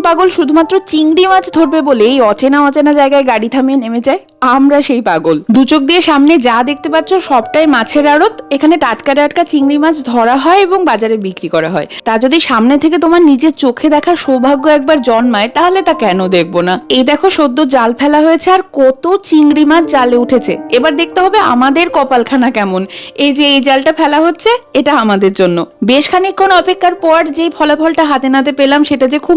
পাগল শুধুমাত্র চিংড়ি মাছ ধরবে বলে এই অচেনা অচেনা জায়গায় গাড়ি থামিয়ে নেমে যায় আমরা সেই পাগল। দু চোখ দিয়ে সামনে যা দেখতে পাচ্ছ সবটাই মাছের আড়ত। এখানে টাটকা টাটকা চিংড়ি মাছ ধরা হয় এবং বাজারে বিক্রি করা হয়। তা যদি সামনে থেকে তোমার নিজের চোখে দেখার সৌভাগ্য একবার জন্মায়, তাহলে তা কেন দেখব না? এই দেখো সদ্য জাল ফেলা হয়েছে আর কত চিংড়ি মাছ জালে উঠেছে। এবার দেখতে হবে আমাদের কপালখানা কেমন। এই যে এই জালটা ফেলা হচ্ছে, এটা আমাদের জন্য। বেশ খানিকক্ষণ অপেক্ষার পর যে ফলাফলটা হাতে নাতে পেলাম, সেটা যে খুব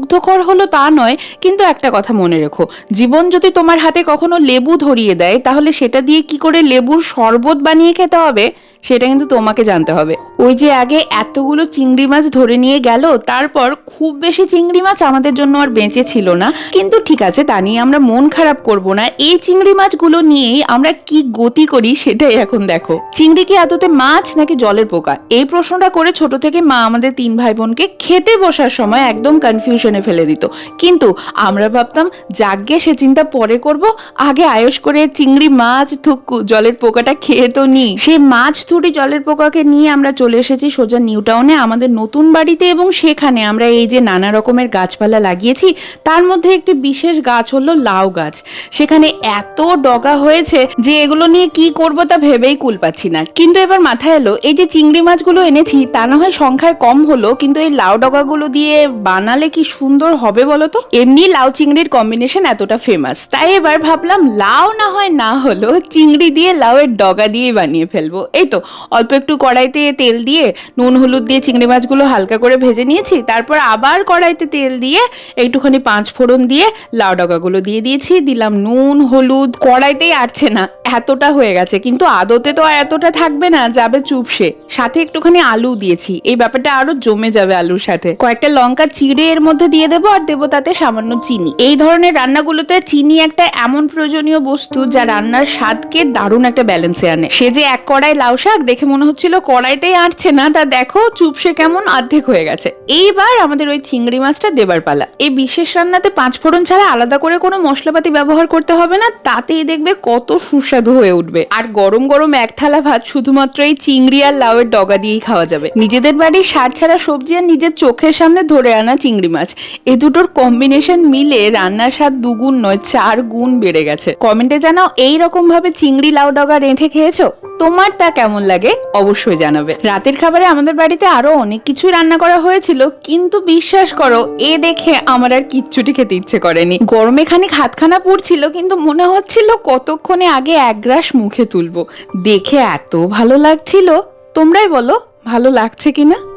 মনোমুগ্ধকর হলো তা নয়, কিন্তু একটা কথা মনে রেখো। জীবন যদি তোমার হাতে কখনো লেবু ধরিয়ে দেয়, তাহলে সেটা দিয়ে কি করে লেবুর শরবত বানিয়ে খেতে হবে? সেটা কিন্তু তোমাকে জানতে হবে। ওই যে আগে এতগুলো চিংড়ি মাছ ধরে নিয়ে গেল, তারপর খুব বেশি চিংড়ি মাছ আমাদের জন্য আর বেঁচে ছিল না। কিন্তু ঠিক আছে, তা নিয়ে আমরা মন খারাপ করব না। এই চিংড়ি মাছগুলো নিয়েই আমরা কি গতি করি সেটাই এখন দেখো। চিংড়ি কি এততে মাছ নাকি জলের পোকা? এই প্রশ্নটা করে ছোট থেকে মা আমাদের তিন ভাই বোনকে খেতে বসার সময় একদম কনফিউশনে ফেলে দিত। কিন্তু আমরা ভাবতাম, যাগ্গে সে চিন্তা পরে করব, আগে আয়স করে চিংড়ি মাছ থুক্কু জলের পোকাটা খেয়ে তো নি। সে মাছ থুড়ি জলের পোকাকে নিয়ে আমরা চলে এসেছি সোজা নিউ টাউনে, আমাদের নতুন বাড়িতে এবং সেখানে আমরা এই যে নানা রকমের গাছপালা লাগিয়েছি, তার মধ্যে একটি বিশেষ গাছ হলো লাউ গাছ। সেখানে এত ডগা হয়েছে যে এগুলো নিয়ে কি করব তা ভেবেই কুল পাচ্ছি না। কিন্তু এবার মাথায় এলো, এই যে চিংড়ি মাছগুলো এনেছি, তা না হয় সংখ্যায় কম হলো, কিন্তু এই লাউ ডগাগুলো দিয়ে বানালে কি সুন্দর হবে বলো তো? এমনি লাউ চিংড়ির কম্বিনেশন এতটা ফেমাস তাই এবার ভাবলাম লাউ না হয় না হলো চিংড়ি দিয়ে লাউয়ের ডগা দিয়ে বানিয়ে ফেলব। এই তো, অল্প একটু কড়াইতে তেল দিয়ে নুন, হলুদ দিয়ে চিংড়ি মাছগুলো হালকা করে ভেজে নিয়েছি। তারপর আবার কড়াইতে তেল দিয়ে একটুখানি পাঁচ ফোড়ন দিয়ে লাউ ডগাগুলো দিয়ে দিয়েছি। দিলাম নুন, হলুদ, কড়াইতেই আটছে না, এতটা হয়ে গেছে। কিন্তু আদতে তো আর এতটা থাকবে না, যাবে চুপসে। সাথে একটুখানি আলু দিয়েছি। এই ব্যাপারটা আরও জমে যাবে আলুর সাথে। কয়েকটা লঙ্কা চিড়ে এর মধ্যে দিয়ে দেবো আর দেবো তাতে সামান্য চিনি। এই ধরনের রান্নাগুলোতে চিনি একটা এমন প্রয়োজনীয় বস্তু যা রান্নার স্বাদকে দারুণ একটা ব্যালেন্সে আনে। সে যে এক কড়াই লাউ শাক দেখে মনে হচ্ছিল কড়াইতেই আঁটছে না, তা দেখো চুপসে কেমন অর্ধেক হয়ে গেছে। এইবার আমাদের ওই চিংড়ি মাছটা দেবার পালা। এই বিশেষ রান্নাতে পাঁচ ফোড়ন ছাড়া আলাদা করে কোনো মশলাপাতি ব্যবহার করতে হবে না, তাতেই দেখবে কত সুস্বাদু হয়ে উঠবে। আর গরম গরম এক থালা ভাত শুধুমাত্র এই চিংড়ি আর লাউয়ের ডগা দিয়েই খাওয়া যাবে। নিজেদের বাড়ির সার ছাড়া সবজি আর নিজের চোখের সামনে ধরে আনা চিংড়ি মাছ। এ দুটোর কম্বিনেশন মিলে রান্নার স্বাদ দুগুণ নয়, চার গুণ বেড়ে গেছে। কমেন্টে জানাও, এই রকম ভাবে চিংড়ি লাউ ডগা রেঁধে খেয়েছো? তোমার তা কেমন লাগে? অবশ্যই জানাবে। রাতের খাবারে আমাদের বাড়িতে আরও অনেক কিছুই রান্না করা হয়েছিল, কিন্তু বিশ্বাস করো, এ দেখে আমার আর কিচ্ছুটি খেতে ইচ্ছে করেনি। গরমে খানিক হাতখানা পড়ছিল, কিন্তু মনে হচ্ছিল কতক্ষণে আগে এক গ্রাস মুখে তুলবো। দেখে এত ভালো লাগছিল। তোমরাই বলো, ভালো লাগছে কিনা?